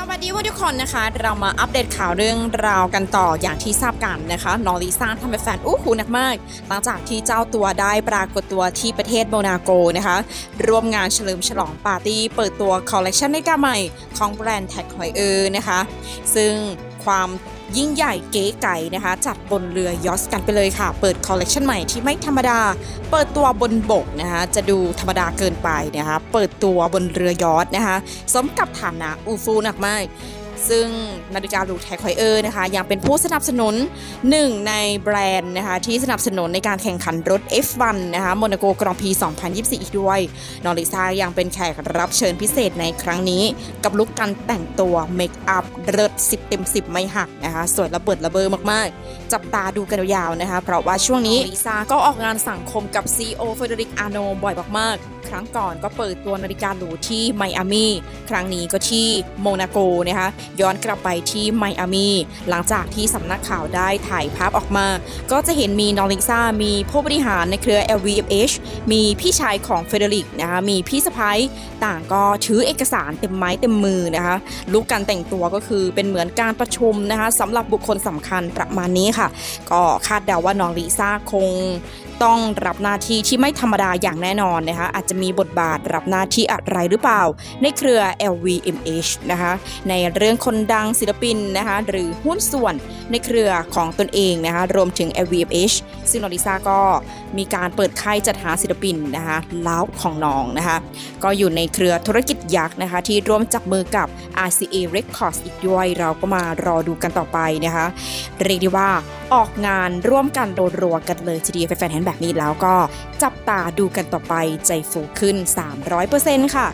สวัสดีทุกคนนะคะ เรามาอัปเดตข่าวเรื่องราวกันต่ออย่างที่ทราบกันนะคะน้องลิซ่าทำเป็นแฟนอู้หูหนักมาก หลังจากที่เจ้าตัวได้ปรากฏตัวที่ประเทศโมนาโกนะคะ ร่วมงานเฉลิมฉลองปาร์ตี้เปิดตัวคอลเลกชันในกาใหม่ของแบรนด์แท็กหอยเออร์นะคะ ซึ่งความ ยิ่งใหญ่เก๋ไก๋นะคะ จัดบนเรือยอสกันไปเลยค่ะ เปิดคอลเลกชันใหม่ที่ไม่ธรรมดา เปิดตัวบนบกนะคะ จะดูธรรมดาเกินไปนะคะ เปิดตัวบนเรือยอสนะคะ สมกับฐานะอูฟูหนักมาก ซึ่งนาฬิการูแท็กไฮเออร์นะคะยังเป็นผู้สนับสนุนหนึ่งในแบรนด์นะคะที่สนับสนุนในการแข่งขันรถ F1 นะคะโมนาโกกรองพี 2024 อีกด้วยนอริซายังเป็นแขกรับเชิญพิเศษในครั้งนี้ กับลุคการแต่งตัวเมคอัพเริด10 เต็ม 10 ไม่หักนะคะสวยระเบิดระเบ้อมากๆ จับตาดูกันยาวๆนะคะเพราะว่าช่วงนี้ลิซ่าก็ออกงานสังคมกับ CEO เฟเดริกอาโนบ่อยมากๆครั้งก่อนก็เปิดตัวนาฬิกาหรูที่ไมอามีครั้งนี้ก็ที่โมนาโกนะคะย้อนกลับไปที่ไมอามีหลังจากที่สำนักข่าวได้ถ่ายภาพออกมา ก็จะเห็นมีนอริซ่ามีผู้บริหารในเครือ LVMH มีพี่ชายของเฟเดริกนะคะมีพี่สะพ้ายต่างก็ถือเอกสารเต็มไม้เต็มมือนะคะลุกการแต่งตัวก็คือเป็นเหมือนการประชุมนะคะสำหรับบุคคลสำคัญประมาณนี้ค่ะ ก็คาดเดาว่าน้องลิซ่าคง ต้องรับหน้าที่ที่ไม่ธรรมดาอย่างแน่นอนนะคะอาจจะมีบทบาทรับหน้าที่อะไรหรือเปล่า ในเครือ LVMH นะคะในเรื่องคนดังศิลปินนะคะหรือหุ้นส่วนในเครือของตนเองนะคะรวมถึง LVMH ซึ่งน้องลิซาก็มีการเปิดค่ายจัดหาศิลปินนะคะล้าวของน้องนะคะก็อยู่ในเครือธุรกิจยักษ์นะคะที่ร่วมจับมือกับ RCA Records อีกด้วย เราก็มารอดูกันต่อไปนะคะเรียกได้ว่าออกงานร่วมกันรัวๆกันเลยทีเดียวแฟนๆเห็นแบบนี้แล้วก็จับตาดูกันต่อไปใจฟูขึ้น 300%ค่ะ